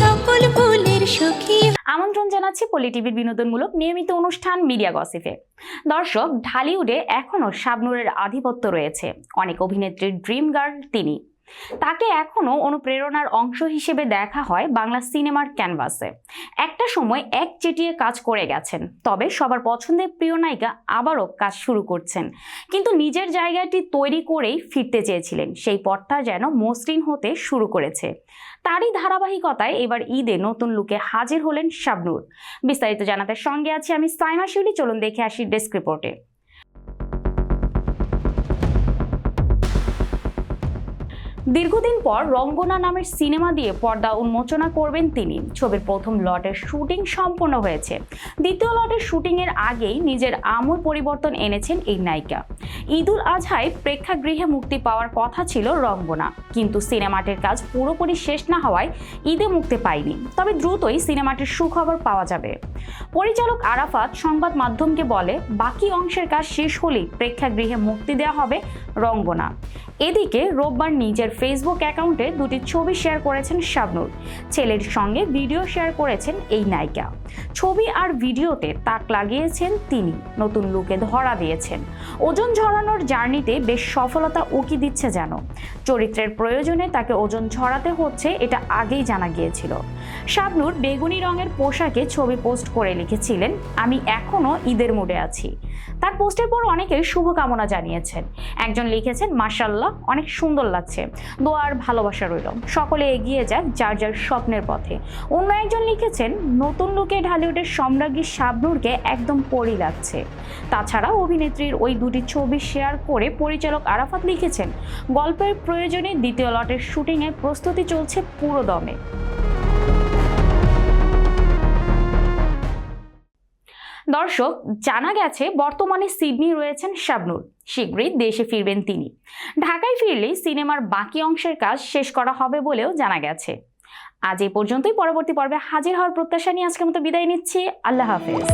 সকল ভুলের সখী। আমন্ত্রণ জানাচ্ছি পলিটিভির বিনোদনমূলক নিয়মিত অনুষ্ঠান মিডিয়া গসিফে দর্শক, ঢালিউডে এখনও শাবনুরের আধিপত্য রয়েছে। অনেক অভিনেত্রীর ড্রিম গার্ল তিনি। তাকে এখনও অনুপ্রেরণার অংশ হিসেবে দেখা হয় বাংলা সিনেমার ক্যানভাসে। একটা সময় এক চেটিয়ে কাজ করে গেছেন, তবে সবার পছন্দের প্রিয় নায়িকা আবারও কাজ শুরু করছেন। কিন্তু নিজের জায়গাটি তৈরি করেই ফিরতে চেয়েছিলেন, সেই পথটা যেন মসৃণ হতে শুরু করেছে। তারই ধারাবাহিকতায় এবার ঈদে নতুন লুকে হাজির হলেন শাবনুর। বিস্তারিত জানাতে সঙ্গে আছি আমি সাইমা শিউলি, চলুন দেখে আসি ডেস্ক রিপোর্টে। দীর্ঘদিন পর রঙ্গনা নামের সিনেমা দিয়ে পর্দা উন্মোচনা করবেন তিনি। ছবির প্রথম লটের শুটিং সম্পন্ন হয়েছে। দ্বিতীয় লটের শুটিংয়ের আগেই নিজের আমূল পরিবর্তন এনেছেন এই নায়িকা। ঈদুল আজহায় প্রেক্ষাগৃহে মুক্তি পাওয়ার কথা ছিল রঙ্গনা। কিন্তু সিনেমাটির কাজ পুরোপুরি শেষ না হওয়ায় ঈদে মুক্তি পায়নি। তবে দ্রুতই সিনেমাটির সুখবর পাওয়া যাবে। পরিচালক আরাফাত সংবাদ মাধ্যমকে বলে, বাকি অংশের কাজ শেষ হলেই প্রেক্ষাগৃহে মুক্তি দেওয়া হবে রঙ্গনা। এদিকে রোববার নিজের ফেসবুক অ্যাকাউন্টে দুটি ছবি শেয়ার করেছেন শাবনুর। ছেলের সঙ্গে ভিডিও শেয়ার করেছেন এই নায়িকা। ছবি আর ভিডিওতে তাক লাগিয়েছেন তিনি। নতুন লুকে ধরা দিয়েছেন। ওজন ঝরানোর জার্নিতে বেশ সফলতা উকি দিচ্ছে যেন। চরিত্রের প্রয়োজনে তাকে ওজন ঝরাতে হচ্ছে এটা আগেই জানা গিয়েছিল। শাবনুর বেগুনি রঙের পোশাকে ছবি পোস্ট করে লিখেছিলেন, আমি এখনও ঈদের মুডে আছি। তার পোস্টের পর অনেকে শুভকামনা জানিয়েছেন। একজন লিখেছেন মার্শাল্লাহ অনেক সুন্দর লাগছে। দোয়ার ভালোবাসা রইল। সকলে এগিয়ে যাক যার যার স্বপ্নের পথে। অন্য একজন লিখেছেন, নতুন লুকে ঢালিউডের সম্রাজ্ঞী শাবনুরকে একদম পরি লাগছে। তাছাড়া অভিনেত্রীর ওই দুটি ছবি শেয়ার করে পরিচালক আরাফাত লিখেছেন, গল্পের প্রয়োজনে দ্বিতীয় লটের শুটিংয়ে প্রস্তুতি চলছে পুরো দমে দর্শক, জানা গেছে বর্তমানে সিডনি রয়েছেন শাবনুর। শীঘ্রই দেশে ফিরবেন তিনি। ঢাকায় ফিরলেই সিনেমার বাকি অংশের কাজ শেষ করা হবে বলেও জানা গেছে। আজ এই পর্যন্তই, পরবর্তী পর্বে হাজির হওয়ার প্রত্যাশা নিয়ে আজকের মতো বিদায় নিচ্ছি। আল্লাহ হাফেজ।